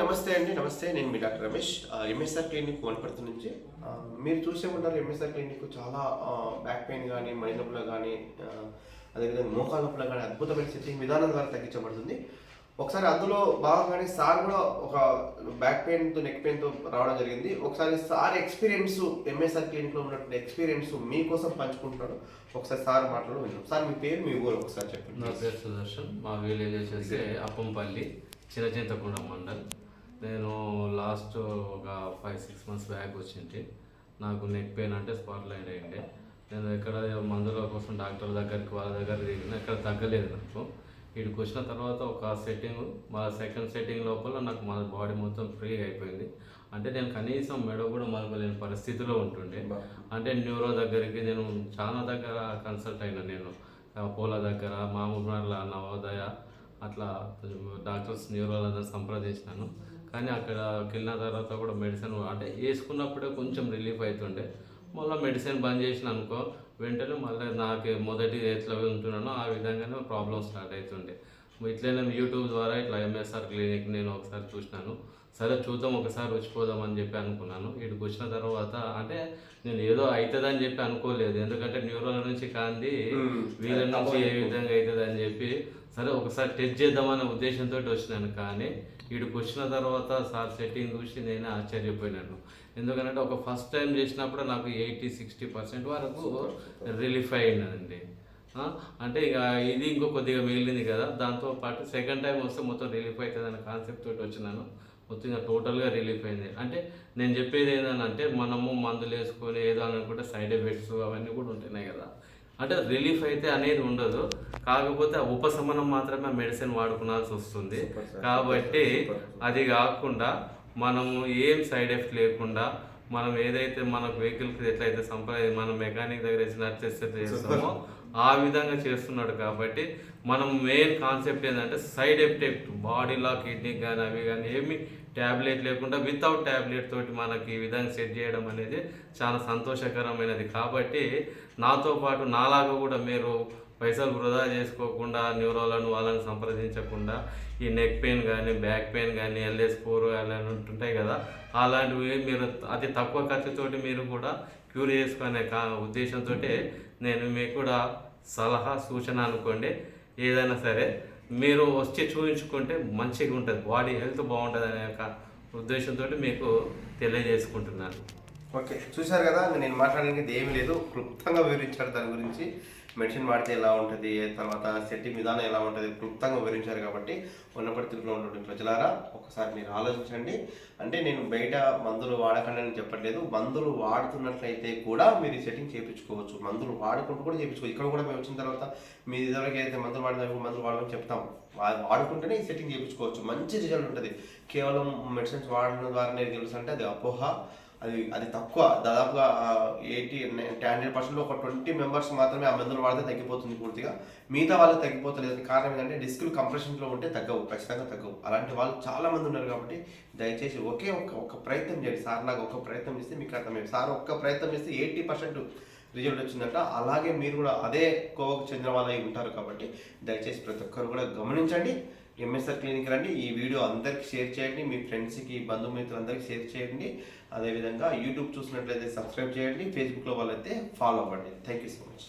నమస్తే అండి నమస్తే. నేను మీ doctor Ramesh. MSR clinic Wanaparthy నుంచి. మీరు చూసే ఉంటారు ఎంఎస్ఆర్ క్లినిక్ చాలా బ్యాక్ పెయిన్ కానీ మైండ్ నొప్పులు కానీ అదేవిధంగా మోకాల నొప్పులు కానీ అద్భుతమైన సెట్టింగ్ విధానం ద్వారా తగ్గించబడుతుంది. ఒకసారి అందులో భాగంగానే సార్ కూడా ఒక బ్యాక్ పెయిన్తో నెక్ పెయిన్తో రావడం జరిగింది. ఒకసారి సార్ ఎక్స్పీరియన్స్ ఎంఎస్ఆర్ క్లినిక్లో ఉన్నటువంటి ఎక్స్పీరియన్స్ మీకోసం పంచుకుంటున్నాడు ఒకసారి సార్ మాట్లాడు విన్నాం సార్ మీ పేరు మీ ఊరు ఒకసారి నా పేరు సుదర్శన్. మా విలేజ్ వచ్చేసి అప్పంపల్లి చిన్న చింతకుండ మండల్. నేను లాస్ట్ ఒక ఫైవ్ సిక్స్ మంత్స్ బ్యాక్ వచ్చింది నాకు నెక్ పెయిన్ అంటే స్పాట్ లైన్ అయ్యిండే నేను ఎక్కడ మందుల కోసం డాక్టర్ దగ్గరికి వాళ్ళ దగ్గర తిరిగిన ఎక్కడ తగ్గలేదు నాకు. వీడికి వచ్చిన తర్వాత ఒక సెట్టింగ్ మా సెకండ్ సెట్టింగ్ లోపల నాకు మా బాడీ మొత్తం ఫ్రీ అయిపోయింది. అంటే నేను కనీసం మెడ కూడా మలపలేని పరిస్థితిలో ఉంటుండే. అంటే న్యూరో దగ్గరికి నేను చాలా దగ్గర కన్సల్ట్ అయినా నేను. అపోలో దగ్గర మామూలు నవోదయ అట్లా డాక్టర్స్ న్యూరోలందరూ సంప్రదించినాను. కానీ అక్కడ వెళ్ళిన తర్వాత కూడా మెడిసిన్ అంటే వేసుకున్నప్పుడే కొంచెం రిలీఫ్ అవుతుండే. మళ్ళీ మెడిసిన్ బంద్ చేసిన అనుకో వెంటనే మళ్ళీ నాకు మొదటి ఎట్లా ఉంటున్నానో ఆ విధంగానే ప్రాబ్లమ్ స్టార్ట్ అవుతుండే. ఇట్లా నేను యూట్యూబ్ ద్వారా ఇట్లా ఎంఎస్ఆర్ క్లినిక్ నేను ఒకసారి చూసినాను. సరే చూద్దాం ఒకసారి వచ్చిపోదాం అని చెప్పి అనుకున్నాను. ఇక్కడికి వచ్చిన తర్వాత అంటే నేను ఏదో అవుతుందని చెప్పి అనుకోలేదు. ఎందుకంటే న్యూరోల నుంచి కాంది. వీళ్ళ నుంచి ఏ విధంగా అవుతుంది అని చెప్పి సరే ఒకసారి టెస్ట్ చేద్దామనే ఉద్దేశంతో వచ్చినాను. కానీ వీడికి వచ్చిన తర్వాత సార్ సెట్టింగ్ చూసి నేను ఆశ్చర్యపోయినాను. ఎందుకంటే ఒక ఫస్ట్ టైం చేసినప్పుడు నాకు ఎయిటీ సిక్స్టీ పర్సెంట్ వరకు రిలీఫ్ అయ్యిందండి. అంటే ఇక ఇది ఇంకో కొద్దిగా మిగిలింది కదా. దాంతో పాటు సెకండ్ టైం వస్తే మొత్తం రిలీఫ్ అవుతుంది అనే కాన్సెప్ట్ తోటి వచ్చినాను. మొత్తం ఇంకా టోటల్గా రిలీఫ్ అయింది. అంటే నేను చెప్పేది ఏంటంటే మనము మందులు వేసుకొని ఏదో అని అనుకుంటే సైడ్ ఎఫెక్ట్స్ అవన్నీ కూడా ఉంటున్నాయి కదా. అంటే రిలీఫ్ అయితే అనేది ఉండదు. కాకపోతే ఉపశమనం మాత్రమే మెడిసిన్ వాడుకోవాల్సి వస్తుంది. కాబట్టి. అది కాకుండా మనము ఏం సైడ్ ఎఫెక్ట్ లేకుండా మనం ఏదైతే మన వెహికల్కి ఎట్లయితే సంప్రదాయ మనం మెకానిక్ దగ్గర నడిచేస్తే చేస్తామో ఆ విధంగా చేస్తున్నాడు కాబట్టి మనం మెయిన్ కాన్సెప్ట్ ఏంటంటే సైడ్ ఎఫెక్ట్ బాడీలో కిడ్నీ కానీ అవి కానీ ఏమి ట్యాబ్లెట్ లేకుండా వితౌట్ ట్యాబ్లెట్ తోటి మనకి ఈ విధంగా సెట్ చేయడం అనేది చాలా సంతోషకరమైనది. కాబట్టి నాతో పాటు నాలాగా కూడా మీరు పైసలు వృధా చేసుకోకుండా న్యూరోలను వాళ్ళని సంప్రదించకుండా ఈ నెక్ పెయిన్ కానీ బ్యాక్ పెయిన్ కానీ ఎల్ఎస్ ఫోర్ అలాంటి ఉంటుంటాయి కదా అలాంటివి మీరు అతి తక్కువ ఖర్చుతోటి మీరు కూడా క్యూర్ చేసుకునే కా ఉద్దేశంతో నేను మీకు కూడా సలహా సూచన అనుకోండి. ఏదైనా సరే మీరు వచ్చి చూపించుకుంటే మంచిగా ఉంటుంది బాడీ హెల్త్ బాగుంటుంది అనే యొక్క ఉద్దేశంతో మీకు తెలియజేసుకుంటున్నాను. ఓకే చూశారు కదా నేను మాట్లాడడానికి ఏమీ లేదు. క్లుప్తంగా వివరించారు దాని గురించి. మెడిసిన్ వాడితే ఎలా ఉంటుంది తర్వాత సెట్టింగ్ విధానం ఎలా ఉంటుంది క్లుప్తంగా వివరించారు కాబట్టి ఉన్నపర్తిలో ఉన్నటువంటి ప్రజలారా ఒకసారి మీరు ఆలోచించండి. అంటే నేను బయట మందులు వాడకండి అని చెప్పట్లేదు. మందులు వాడుతున్నట్లయితే కూడా మీరు సెట్టింగ్ చేయించుకోవచ్చు. మందులు వాడుకుంటూ కూడా చేయించుకోవచ్చు ఇక్కడ కూడా మేము వచ్చిన తర్వాత మీ ఇదివరకు ఏదైతే మందులు వాడిన మందులు వాడమని చెప్తాం. వాడుకుంటేనే ఈ సెట్టింగ్ చేయించుకోవచ్చు. మంచి రిజల్ట్ ఉంటుంది. కేవలం మెడిసిన్స్ వాడడం ద్వారానే తెలుసు అంటే అది అపోహ. అది అది తక్కువ. దాదాపుగా ఎయిటీ హండ్రెడ్ పర్సెంట్ ఒక ట్వంటీ మెంబర్స్ మాత్రమే ఆ మందులు వాడితే తగ్గిపోతుంది పూర్తిగా. మిగతా వాళ్ళకి తగ్గిపోతలేదు. కారణం ఏంటంటే డిస్కులు కంప్రెషన్లో ఉంటే తగ్గవు ఖచ్చితంగా తగ్గవు. అలాంటి వాళ్ళు చాలా మంది ఉన్నారు కాబట్టి దయచేసి ఒకే ఒక్క ఒక ప్రయత్నం చేయండి. సార్ నాకు ఒక ప్రయత్నం చేస్తే మీకు అర్థమైంది సార్ ఒక్క ప్రయత్నం చేస్తే ఎయిటీ పర్సెంట్ రిజల్ట్ వచ్చిందంట. అలాగే మీరు కూడా అదే కోవకు చెందిన వాళ్ళు అయి ఉంటారు కాబట్టి దయచేసి ప్రతి ఒక్కరు కూడా గమనించండి. ఎంఎస్ఆర్ క్లినిక్ రండి. ఈ వీడియో అందరికి షేర్ చేయండి. మీ ఫ్రెండ్స్కి బంధుమిత్రులందరికీ షేర్ చేయండి. అదేవిధంగా యూట్యూబ్ చూసినట్లయితే సబ్స్క్రైబ్ చేయండి. ఫేస్బుక్లో వాళ్ళైతే ఫాలో అవ్వండి. Thank you so much